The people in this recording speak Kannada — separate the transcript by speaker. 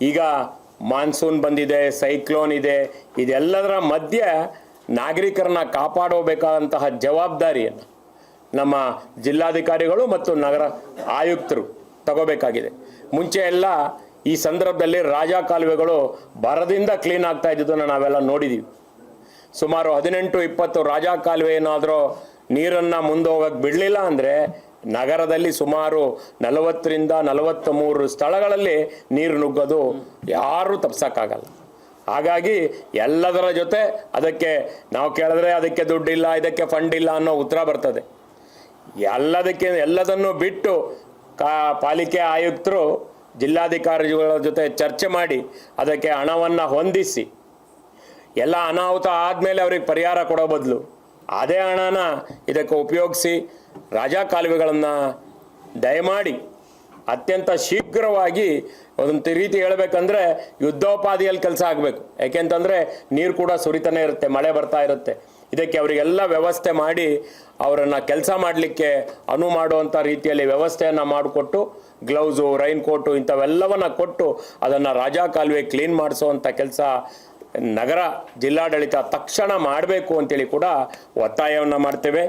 Speaker 1: ಈಗ ಮಾನ್ಸೂನ್ ಬಂದಿದೆ, ಸೈಕ್ಲೋನ್ ಇದೆ, ಇದೆಲ್ಲದರ ಮಧ್ಯೆ ನಾಗರಿಕರನ್ನ ಕಾಪಾಡಬೇಕಾದಂತಹ ಜವಾಬ್ದಾರಿಯನ್ನು ನಮ್ಮ ಜಿಲ್ಲಾಧಿಕಾರಿಗಳು ಮತ್ತು ನಗರ ಆಯುಕ್ತರು ತಗೋಬೇಕಾಗಿದೆ. ಮುಂಚೆ ಎಲ್ಲ ಈ ಸಂದರ್ಭದಲ್ಲಿ ರಾಜ ಕಾಲುವೆಗಳು ಬರದಿಂದ ಕ್ಲೀನ್ ಆಗ್ತಾ ಇದ್ದಿದ್ದನ್ನು ನಾವೆಲ್ಲ ನೋಡಿದ್ದೀವಿ ಸುಮಾರು ಹದಿನೆಂಟು, ಇಪ್ಪತ್ತು ರಾಜ ಕಾಲುವೆ ಏನಾದರೂ ನೀರನ್ನು ಮುಂದೆ ಹೋಗಕ್ಕೆ ಬಿಡಲಿಲ್ಲ ಅಂದರೆ ನಗರದಲ್ಲಿ ಸುಮಾರು ನಲವತ್ತರಿಂದ ನಲವತ್ತ ಮೂರು ಸ್ಥಳಗಳಲ್ಲಿ ನೀರು ನುಗ್ಗೋದು ಯಾರೂ ತಪ್ಸೋಕ್ಕಾಗಲ್ಲ. ಹಾಗಾಗಿ ಎಲ್ಲದರ ಜೊತೆ ಅದಕ್ಕೆ ನಾವು ಕೇಳಿದ್ರೆ ಅದಕ್ಕೆ ದುಡ್ಡಿಲ್ಲ, ಇದಕ್ಕೆ ಫಂಡ್ ಇಲ್ಲ ಅನ್ನೋ ಉತ್ತರ ಬರ್ತದೆ. ಎಲ್ಲದಕ್ಕೆ, ಎಲ್ಲದನ್ನು ಬಿಟ್ಟು ಕಾ, ಪಾಲಿಕೆ ಆಯುಕ್ತರು, ಜಿಲ್ಲಾಧಿಕಾರಿಗಳ ಜೊತೆ ಚರ್ಚೆ ಮಾಡಿ ಅದಕ್ಕೆ ಹಣವನ್ನು ಹೊಂದಿಸಿ. ಎಲ್ಲ ಅನಾಹುತ ಆದಮೇಲೆ ಅವ್ರಿಗೆ ಪರಿಹಾರ ಕೊಡೋ ಬದಲು ಅದೇ ಹಣನ ಇದಕ್ಕೆ ಉಪಯೋಗಿಸಿ ರಾಜಾ ಕಾಲುವೆಗಳನ್ನು ದಯಮಾಡಿ ಅತ್ಯಂತ ಶೀಘ್ರವಾಗಿ ಒಂದು ರೀತಿ ಹೇಳಬೇಕಂದ್ರೆ ಯುದ್ಧೋಪಾದಿಯಲ್ಲಿ ಕೆಲಸ ಆಗಬೇಕು. ಯಾಕೆಂತಂದರೆ ನೀರು ಕೂಡ ಸುರಿತಾನೆ ಇರುತ್ತೆ, ಮಳೆ ಬರ್ತಾ ಇರುತ್ತೆ. ಇದಕ್ಕೆ ಅವರಿಗೆಲ್ಲ ವ್ಯವಸ್ಥೆ ಮಾಡಿ ಅವರನ್ನು ಕೆಲಸ ಮಾಡಲಿಕ್ಕೆ ಅನುವು ಮಾಡುವಂಥ ರೀತಿಯಲ್ಲಿ ವ್ಯವಸ್ಥೆಯನ್ನು ಮಾಡಿಕೊಟ್ಟು, ಗ್ಲೌಸು ರೈನ್ ಕೋಟು ಇಂಥವೆಲ್ಲವನ್ನು ಕೊಟ್ಟು ಅದನ್ನು ರಾಜಾ ಕಾಲುವೆ ಕ್ಲೀನ್ ಮಾಡಿಸುವಂಥ ಕೆಲಸ ನಗರ ಜಿಲ್ಲಾಡಳಿತ ತಕ್ಷಣ ಮಾಡಬೇಕು ಅಂತೇಳಿ ಕೂಡ ಒತ್ತಾಯವನ್ನು ಮಾಡ್ತೇವೆ.